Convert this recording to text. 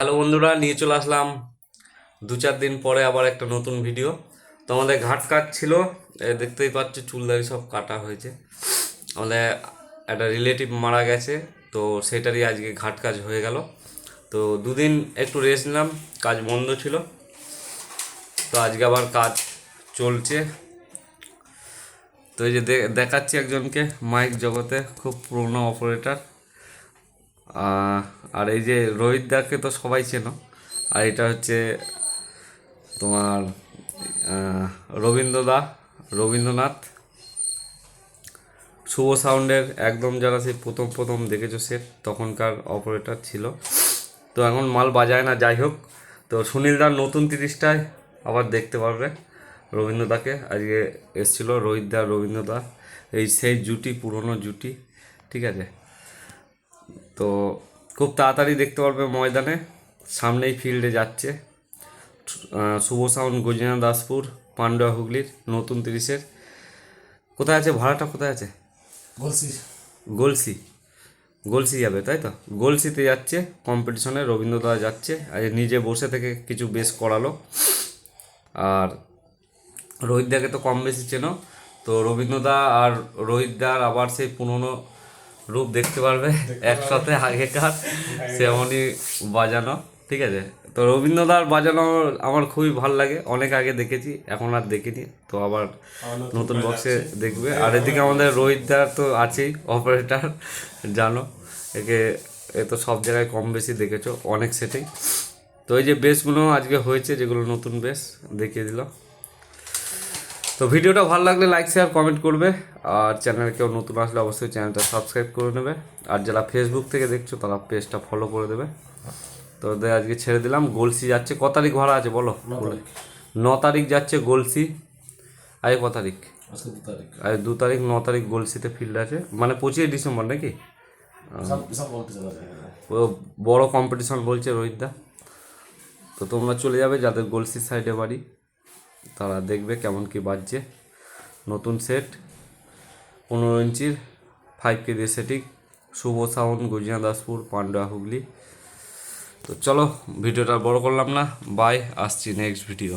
Hello বন্ধুরা, নিয়ে চলে আসলাম দু চার দিন পরে আবার একটা নতুন ভিডিও তো আমাদের ঘাট কাজ ছিল দেখতেই পাচ্ছ চুলদারি সব কাটা হয়েছে। আমাদের একটা রিলেটিভ মারা গেছে, তো সেটারই আজকে ঘাট কাজ হয়ে গেল। তো দুদিন একটু রেস্ট নিলাম, কাজ বন্ধ ছিল। তো আজকে আবার কাজ চলছে। তো এই যে দেখাচ্ছি একজনকে মাইক জগতে, খুব পুরনো অপারেটর আর এই যে রোহিত দাকে তো সবাই চেনো। আর এটা হচ্ছে তোমার আহ, রবীন্দ্র দা রবীন্দ্রনাথ। শুভ সাউন্ডের একদম যারা সেই প্রথম প্রথম দেখেছ সেট তখনকার অপারেটর ছিল। তো এখন মাল বাজায় না যাই হোক। তো সুনীল দার নতুন তিরিশটায় আবার দেখতে পারবে রবীন্দ্রদাকে আজকে এসছিল রোহিত দা রবীন্দ্রদা এই সেই জুটি পুরনো জুটি ঠিক আছে? তো খুব তাড়াতাড়ি দেখতে পারবে ময়দানে। সামনেই ফিল্ডে যাচ্ছে। শুভ সাউন্ড গজিনা দাসপুর পান্ডুয়া হুগলির নতুন তিরিশের। কোথায় আছে? ভাড়াটা কোথায় আছে? বলছি গোলসি। গোলসি যাবে তাই তো? গোলসিতে যাচ্ছে কম্পিটিশনে রবীন্দ্রদা যাচ্ছে। আর নিজে বসে থেকে কিছু বেশ করালো। আর রোহিতদাকে তো কম বেশি চেনো। তো রবীন্দ্রদা আর রোহিতদার আবার সেই পুরনো রূপ দেখতে পারবে একসাথে আগেকার সেমনই বাজানো ঠিক আছে? তো রবীন্দ্রদার বাজানো আমার খুবই ভালো লাগে অনেক আগে দেখেছি এখন আর দেখিনি তো আবার নতুন বক্সে দেখবে। আর এদিকে আমাদের রোহিতদার তো আছেই অপারেটর জানো? একে এ তো সব জায়গায় কম বেশি দেখেছ অনেক সেটেই তো এই যে বেসগুলো আজকে হয়েছে যেগুলো নতুন বেস দেখিয়ে দিল তো ভিডিওটা ভালো লাগলে লাইক শেয়ার কমেন্ট করবে। আর চ্যানেলে কেউ নতুন আসলে অবশ্যই চ্যানেলটা সাবস্ক্রাইব করে নেবে। আর যারা ফেসবুক থেকে দেখছ তারা পেজটা ফলো করে দেবে। তো আজকে ছেড়ে দিলাম। গোলসি যাচ্ছে। ক তারিখ ভাড়া আছে বলো? ন তারিখ। যাচ্ছে গোলসি। আজ ক তারিখ? তারিখ। আজ দু তারিখ ন তারিখ গোলসিতে ফিল্ড আছে। মানে পঁচিশে ডিসেম্বর নাকি? ও বড় কম্পিটিশন বলছে রোহিতদা। তো তোমরা চলে যাবে যাদের গোলসির সাইডে বাড়ি। তারা দেখবে কেমন কি বাজছে। নতুন সেট পনেরো ইঞ্চির ফাইভ কে সেটিং শুভ সাউন্ড, গুজিয়া দাসপুর, পান্ডা হুগলি। তো চলো, ভিডিওটা বড় করলাম না। বাই আসছি নেক্সট ভিডিও